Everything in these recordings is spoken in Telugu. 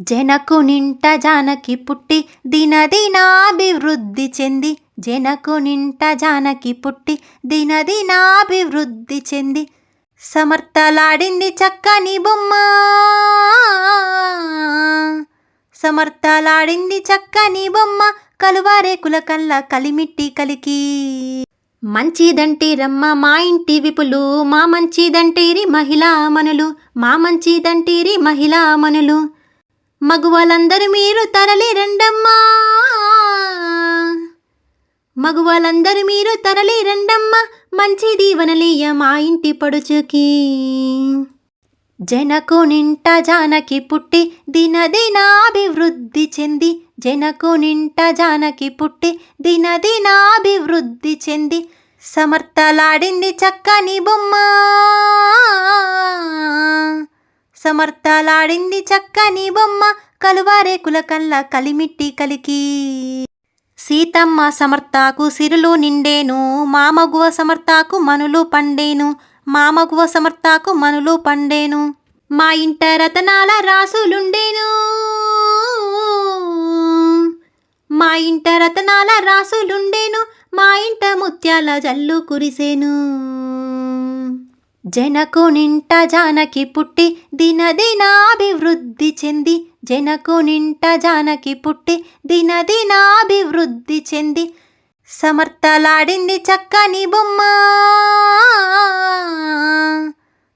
జనకు నింట జానకి పుట్టి దినదినాభివృద్ధి చెంది. జనకు నింట జానకి పుట్టి దినదినాభివృద్ధి చెంది. సమర్థలాడింది చక్కని బొమ్మ. సమర్థలాడింది చక్కని బొమ్మ. కలువారేకుల కల్ల కలిమిట్టి కలికి. మంచిదంటి రమ్మ మా ఇంటి విపులు. మా మంచిదంటిరి మహిళా మనులు. మా మంచిదంటిరి మహిళా మనులు. మగువలందరూ మీరు తరలి రండమ్మా. మగువలందరూ మీరు తరలి రండమ్మా. మంచి దీవనలీయ మా ఇంటి పడుచుకి. జనకు నింట జానకి పుట్టి దినదినాభివృద్ధి చెంది జనకు నింట జానకి పుట్టి దినదినాభివృద్ధి చెంది సమర్థలాడింది చక్కని బొమ్మ. సమర్థలాడింది చక్కని బొమ్మ. కలువారేకుల కల్ల కలిమిట్టి కలికి. సీతమ్మ సమర్థకు సిరులు నిండేను. మామగువ సమర్థకు మనులు పండేను. మామగువ సమర్థకు మనులు పండేను. మా ఇంట రతనాల రాసులుండేను. మా ఇంట రతనాల రాసులుండేను. మా ఇంట ముత్యాల జల్లు కురిసేను. జనకు నింట జానకి పుట్టి దినదినాభివృద్ధి చెంది. జనకు నింట జానకి పుట్టి దినదినాభివృద్ధి చెంది. సమర్థలాడింది చక్కని బొమ్మ.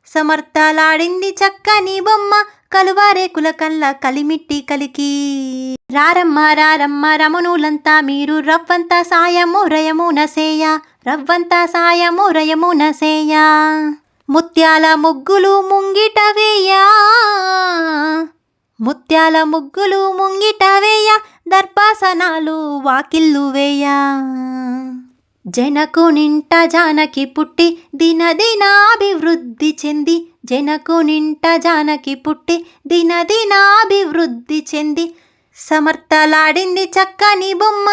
సమర్థలాడింది చక్కని బొమ్మ. కలువారేకుల కల్ల కలిమిట్టి కలికి. రారమ్మ రారమ్మ రమణులంతా మీరు రవ్వంత సాయము రయము నసేయ రవ్వంత సాయము రయము నసేయ ముత్యాల ముగ్గులు ముంగిట వేయ. ముత్యాల ముగ్గులు ముంగిట వేయ. దర్పాసనాలు వాకిల్లు వేయ. జనకు నింట జానకి పుట్టి దినదినాభివృద్ధి చెంది. జనకు నింట జానకి పుట్టి దినదినాభివృద్ధి చెంది. సమర్థలాడింది చక్కని బొమ్మ.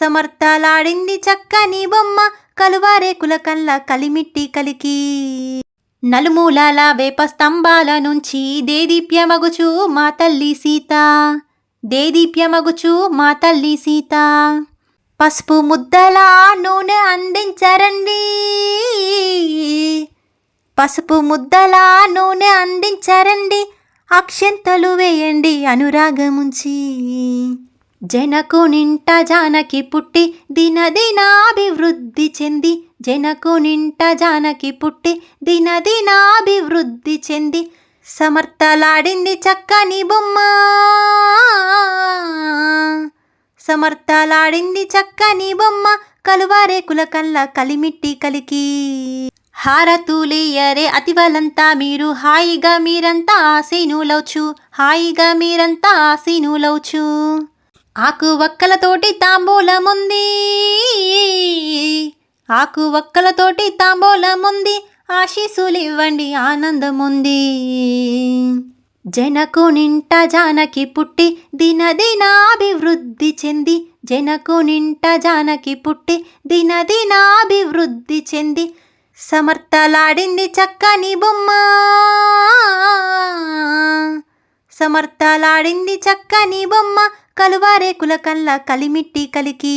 సమర్థలాడింది చక్కని బొమ్మ. కలువారేకుల కళ్ళ కలిమిట్టి కలికి. నలుమూలాల వేప స్తంభాల నుంచి దేదీప్యమగుచు మా తల్లి సీత. దేదీప్యమగుచు మా తల్లి సీత. పసుపు ముద్దల నూనె అందించరండి. పసుపు ముద్దల నూనె అందించరండి. అక్షంతలు వేయండి అనురాగముంచి. జనకు నింట జానకి పుట్టి దినదినాభివృద్ధి చెంది. జనకు నింట జానకి పుట్టి దినదినాభివృద్ధి చెంది. సమర్థలాడింది చక్కని బొమ్మ. సమర్థలాడింది చక్కని బొమ్మ. కలువారేకుల కల్ల కలిమిట్టి కలికి. హారతులేయరే అతివలంతా మీరు. హాయిగా మీరంతా ఆసీనులవచ్చు హాయిగా మీరంతా ఆసీనులవచ్చు ఆకు వక్కలతోటి తాంబూలముంది. ఆకు వక్కలతోటి తాంబూలముంది. ఆశీసులివ్వండి ఆనందముంది. జనకు నింట జానకి పుట్టి దినదినాభివృద్ధి చెంది జనకు నింట జానకి పుట్టి దినదినాభివృద్ధి చెంది సమర్థలాడింది చక్కని బొమ్మ. సమర్థలాడింది చక్కని బొమ్మ. కలువారేకుల కల్ల కలిమిట్టి కలికి.